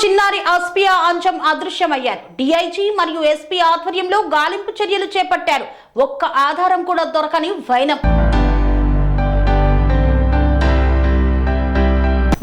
చిన్నారి ఆస్పియా అంచం అదృశ్యమయ్యారు. డిఐజీ మరియు ఎస్పీ ఆధ్వర్యంలో గాలింపు చర్యలు చేపట్టారు. ఒక్క ఆధారం కూడా దొరకని వైనం.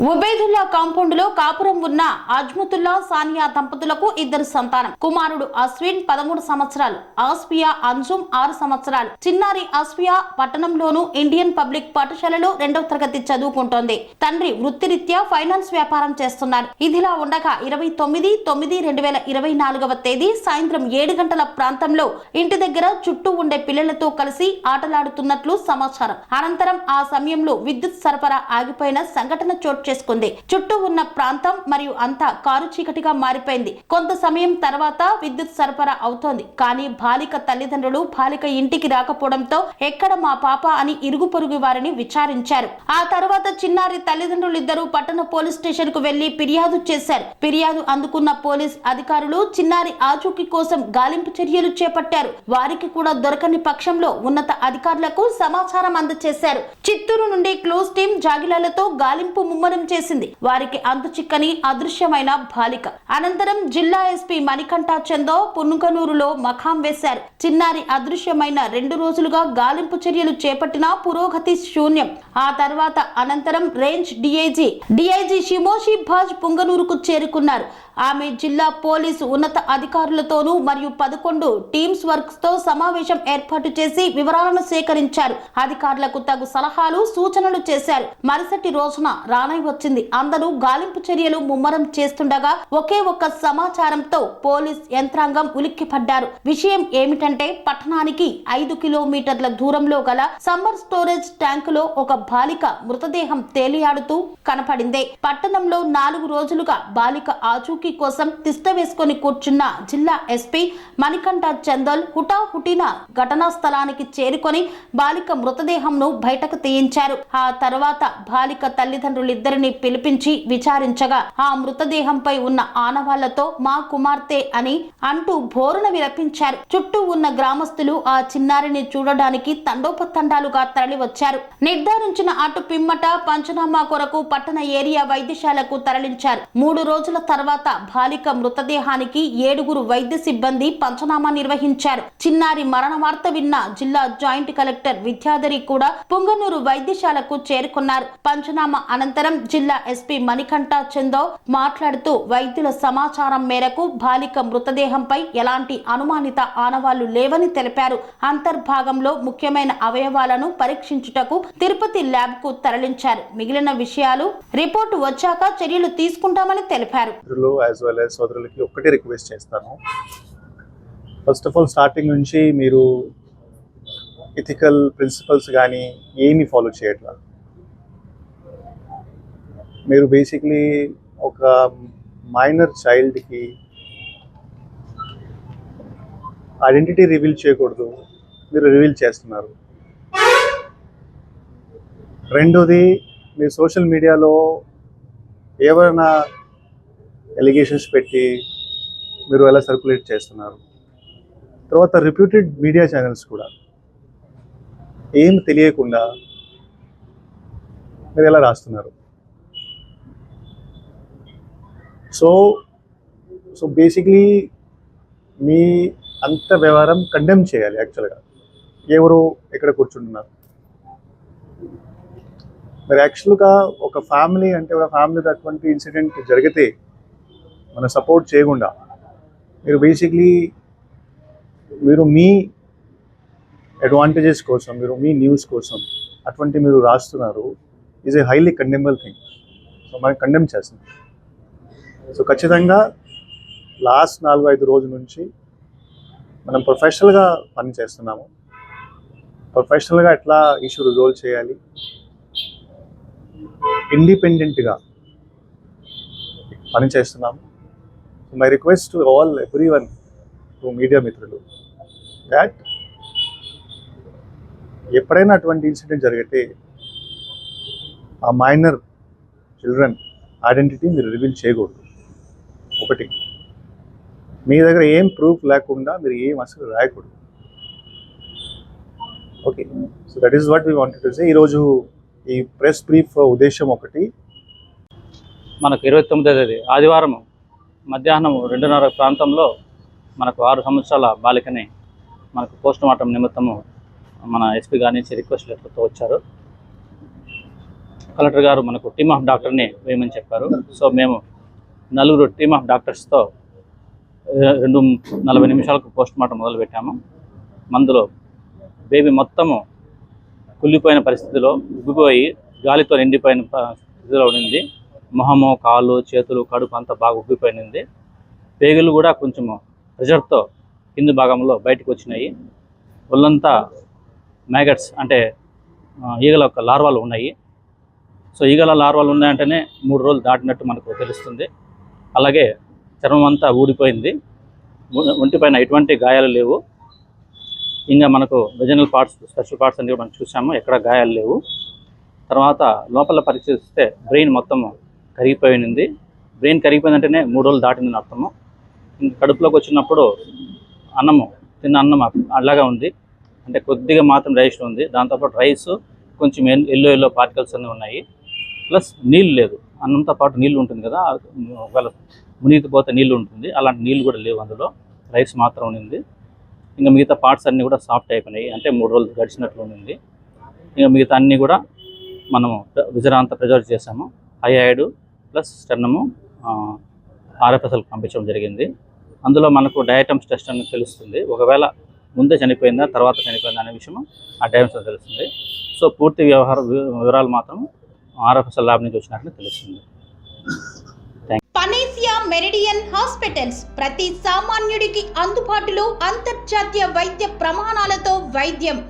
ఉబేదుల్లా కాంపౌండ్లో కాపురం ఉన్న అజ్మతుల్లా సానియా దంపతులకు ఇద్దరు సంతానం. కుమారుడు అశ్విన్ పదమూడు సంవత్సరాలు ఆస్పియా అంజుమ్ ఆరు సంవత్సరాలు. చిన్నారి ఆస్పియా పట్టణంలోను ఇండియన్ పబ్లిక్ పాఠశాలలో రెండవ తరగతి చదువుకుంటోంది. తండ్రి వృత్తిరీత్యా ఫైనాన్స్ వ్యాపారం చేస్తున్నారు ఇదిలా ఉండగా ఇరవై తొమ్మిది తొమ్మిది రెండు వేల ఇరవై నాలుగవ తేదీ సాయంత్రం ఏడు గంటల ప్రాంతంలో ఇంటి దగ్గర చుట్టూ ఉండే పిల్లలతో కలిసి ఆటలాడుతున్నట్లు సమాచారం. అనంతరం ఆ సమయంలో విద్యుత్ సరఫరా ఆగిపోయిన సంఘటన చోటు చేసుకుంది. చుట్టూ ఉన్న ప్రాంతం మరియు అంతా కారు చీకటిగా మారిపోయింది. కొంత సమయం తర్వాత విద్యుత్ సరఫరా అవుతోంది. కానీ బాలిక తల్లిదండ్రులు బాలిక ఇంటికి రాకపోవడంతో ఎక్కడ మా పాప అని ఇరుగు పొరుగు వారిని విచారించారు. ఆ తర్వాత చిన్నారి తల్లిదండ్రులు ఇద్దరు పట్టణ పోలీస్ స్టేషన్కు వెళ్ళి ఫిర్యాదు చేశారు. ఫిర్యాదు అందుకున్న పోలీస్ అధికారులు చిన్నారి ఆచూకీ కోసం గాలింపు చర్యలు చేపట్టారు. వారికి కూడా దొరకని పక్షంలో ఉన్నత అధికారులకు సమాచారం అందజేశారు. చిత్తూరు నుండి క్లోజ్ టీం జాగిలాలతో గాలింపు ముమ్మరం చేసింది. వారికి అంతు చిక్కని అదృశ్యమైన బాలిక. అనంతరం జిల్లా ఎస్పీ మణికంఠ చందో పునుకనూరులో మఖాం వేశారు. చిన్నారి అదృశ్యమైన రెండు రోజులుగా గాలింపు చర్యలు చేపట్టినా పురోగతి శూన్యం. ఆ తర్వాత అనంతరం రేంజ్ డిఐజీ డిఐజీ షిమోషి భాజ్ పుంగనూరుకు చేరుకున్నారు. ఆమె జిల్లా పోలీసు ఉన్నత అధికారులతోనూ మరియు పదకొండు టీమ్స్ వర్క్స్తో సమావేశం ఏర్పాటు చేసి వివరాలను సేకరించారు. అధికారులకు తగు సలహాలు సూచనలు చేశారు. మరుసటి రోజున రానై వచ్చింది. అందరూ గాలింపు చర్యలు ముమ్మరం చేస్తుండగా ఒకే ఒక్క సమాచారంతో పోలీస్ యంత్రాంగం ఉలిక్కిపడ్డారు. విషయం ఏమిటంటే పట్టణానికి ఐదు కిలోమీటర్ల దూరంలో గల సమ్మర్ స్టోరేజ్ ట్యాంకులో ఒక బాలిక మృతదేహం తేలియాడుతూ కనపడింది. పట్టణంలో నాలుగు రోజులుగా బాలిక ఆచూకీ కోసం తిష్ట వేసుకొని కూర్చున్న జిల్లా ఎస్పీ మణికంఠ చందల్ హుటాహుటిన ఘటనా స్థలానికి చేరుకొని బాలిక మృతదేహంను బయటకు తీయించారు. ఆ తర్వాత బాలిక తల్లిదండ్రులిద్దరిని పిలిపించి విచారించగా ఆ మృతదేహంపై ఉన్న ఆనవాళ్ళతో మా కుమార్తె అని అంటూ బోరున విలపించారు. చుట్టూ ఉన్న గ్రామస్తులు ఆ చిన్నారిని చూడడానికి తండోపతండాలుగా తరలివచ్చారు. నిర్ధారించిన అటు పిమ్మట పంచనామా కొరకు పట్టణ ఏరియా వైద్యశాలకు తరలించారు. మూడు రోజుల తర్వాత బాలిక మృతదేహానికి ఏడుగురు వైద్య సిబ్బంది పంచనామా నిర్వహించారు. చిన్నారి మరణ వార్త విన్న జిల్లా జాయింట్ కలెక్టర్ విద్యాధరి కూడా పుంగనూరు వైద్యశాలకు చేరుకున్నారు. పంచనామా అనంతరం జిల్లా ఎస్పీ మణికంఠ చందో మాట్లాడుతూ వైద్యుల సమాచారం మేరకు బాలిక మృతదేహంపై ఎలాంటి అనుమానిత ఆనవాళ్ళు లేవని తెలిపారు. అంతర్భాగంలో ముఖ్యమైన అవయవాలను పరీక్షించుటకు తిరుపతి ల్యాబ్కు తరలించారు. మిగిలిన విషయాలు రిపోర్టు వచ్చాక చర్యలు తీసుకుంటామని తెలిపారు. యాజ్ వెల్ యాజ్ సోదరులకి ఒక్కటే రిక్వెస్ట్ చేస్తాను. ఫస్ట్ ఆఫ్ ఆల్ స్టార్టింగ్ నుంచి మీరు ఎథికల్ ప్రిన్సిపల్స్ కానీ ఏమీ ఫాలో చేయట్లేదు మీరు బేసిక్లీ ఒక మైనర్ చైల్డ్కి ఐడెంటిటీ రివీల్ చేయకూడదు మీరు రివీల్ చేస్తున్నారు. రెండోది మీ సోషల్ మీడియాలో ఏవైనా ఎలిగేషన్స్ పెట్టి మీరు ఎలా సర్క్యులేట్ చేస్తున్నారు? తర్వాత రిప్యూటెడ్ మీడియా ఛానల్స్ కూడా. ఏం తెలియకుండా మీరు ఎలా రాస్తున్నారు? సో సో బేసిక్లీ మీ అంత వ్యవహారం కండెమ్ చేయాలి యాక్చువల్గా ఎవరు ఎక్కడ కూర్చుంటున్నారు? మరి యాక్చువల్గా ఒక ఫ్యామిలీ అంటే ఒక ఫ్యామిలీలో అటువంటి ఇన్సిడెంట్ జరిగితే మనం సపోర్ట్ చేయకుండా. మీరు బేసిక్లీ మీరు మీ అడ్వాంటేజెస్ కోసం మీరు మీ న్యూస్ కోసం అటువంటి మీరు రాస్తున్నారు is a highly condemnable thing so మనం కండెమ్ చేస్తుంది సో ఖచ్చితంగా లాస్ట్ నాలుగు ఐదు రోజుల నుంచి మనం ప్రొఫెషనల్గా పని చేస్తున్నాము. ప్రొఫెషనల్గా ఎట్లా ఇష్యూ రిజాల్వ్ చేయాలి? ఇండిపెండెంట్గా పని చేస్తున్నాము. My request to all every one to media మిత్రులు దాట్ ఎప్పుడైనా అటువంటి ఇన్సిడెంట్ జరిగితే ఆ మైనర్ చిల్డ్రన్ ఐడెంటిటీ మీరు రివీల్ చేయకూడదు. ఒకటి మీ దగ్గర ఏం ప్రూఫ్ లేకుండా మీరు ఏం అసలు రాయకూడదు. Okay so that is what we wanted to say ఈరోజు ఈ ప్రెస్ బ్రీఫ్ ఉద్దేశం ఒకటి మనకు ఇరవై తొమ్మిదో తేదీ ఆదివారం మధ్యాహ్నం రెండున్నర ప్రాంతంలో మనకు ఆరు సంవత్సరాల బాలికని మనకు పోస్ట్ మార్టం నిమిత్తము మన ఎస్పీ గారి నుంచి రిక్వెస్ట్ లెటర్తో వచ్చారు. కలెక్టర్ గారు మనకు టీమ్ ఆఫ్ డాక్టర్ని వేయమని చెప్పారు. సో మేము నలుగురు టీమ్ ఆఫ్ డాక్టర్స్తో రెండు నలభై నిమిషాలకు పోస్ట్ మార్టం మొదలుపెట్టాము. మందులో బేబీ మొత్తము కుళ్ళిపోయిన పరిస్థితిలో ఉబ్బిపోయి గాలితో నిండిపోయిన స్థితిలో ఉండింది. మొహము కాళ్ళు చేతులు కడుపు అంతా బాగా ఉబ్బిపోయింది పేగులు కూడా కొంచెము ప్రెషర్తో కింది భాగంలో బయటకు వచ్చినాయి. ఒళ్ళంతా మ్యాగట్స్ అంటే ఈగల యొక్క లార్వాలు ఉన్నాయి. సో ఈగల లార్వాలు ఉన్నాయంటేనే మూడు రోజులు దాటినట్టు మనకు తెలుస్తుంది. అలాగే చర్మం అంతా ఊడిపోయింది. ఒంటిపైన ఎటువంటి గాయాలు లేవు. ఇంకా మనకు రిజినల్ పార్ట్స్ స్పెషల్ పార్ట్స్ అన్ని మనం చూసాము. ఎక్కడ గాయాలు లేవు. తర్వాత లోపల పరిశీలిస్తే బ్రెయిన్ మొత్తం కరిగిపోయింది. బ్రెయిన్ కరిగిపోయిందంటేనే మూడు రోజులు దాటిందని అర్థము ఇంకా కడుపులోకి వచ్చినప్పుడు అన్నము తిన్న అన్నం అలాగా ఉంది. అంటే కొద్దిగా మాత్రం రైస్ ఉంది. దాంతోపాటు రైస్ కొంచెం ఎల్లో ఎల్లో పార్టికల్స్ అన్నీ ఉన్నాయి. ప్లస్ నీళ్ళు లేదు. అన్నంతో పాటు నీళ్ళు ఉంటుంది కదా ఒకవేళ మునిగిపోతే నీళ్ళు ఉంటుంది. అలాంటి నీళ్ళు కూడా లేవు అందులో. రైస్ మాత్రం ఉండింది. ఇంకా మిగతా పార్ట్స్ అన్నీ కూడా సాఫ్ట్ అయిపోయినాయి. అంటే మూడు రోజులు గడిచినట్లు ఉండింది. ఇంకా మిగతా అన్నీ కూడా మనము విజరాంత ప్రిజర్వ్ చేసాము. హైఐడ్ ప్లస్ స్టెన్నము ఆర్ఎఫ్ఎస్ఎల్కి పంపించడం జరిగింది. అందులో మనకు డయాటమ్స్ టెస్ట్ అని తెలుస్తుంది. ఒకవేళ ముందే చనిపోయిందా తర్వాత చనిపోయిందా అనే విషయం ఆ డయాటమ్స్ తెలుస్తుంది. సో పూర్తి వ్యవహార వి- వివరాలు మాత్రం ఆర్ఎఫ్ఎస్ఎల్ ల్యాబ్ నుంచి వచ్చినట్లు తెలుస్తుంది. పనేసియా మెరిడియన్ హాస్పిటల్స్ ప్రతి సామాన్యుడికి అందుబాటులో అంతర్జాతీయ వైద్య ప్రమాణాలతో వైద్యం.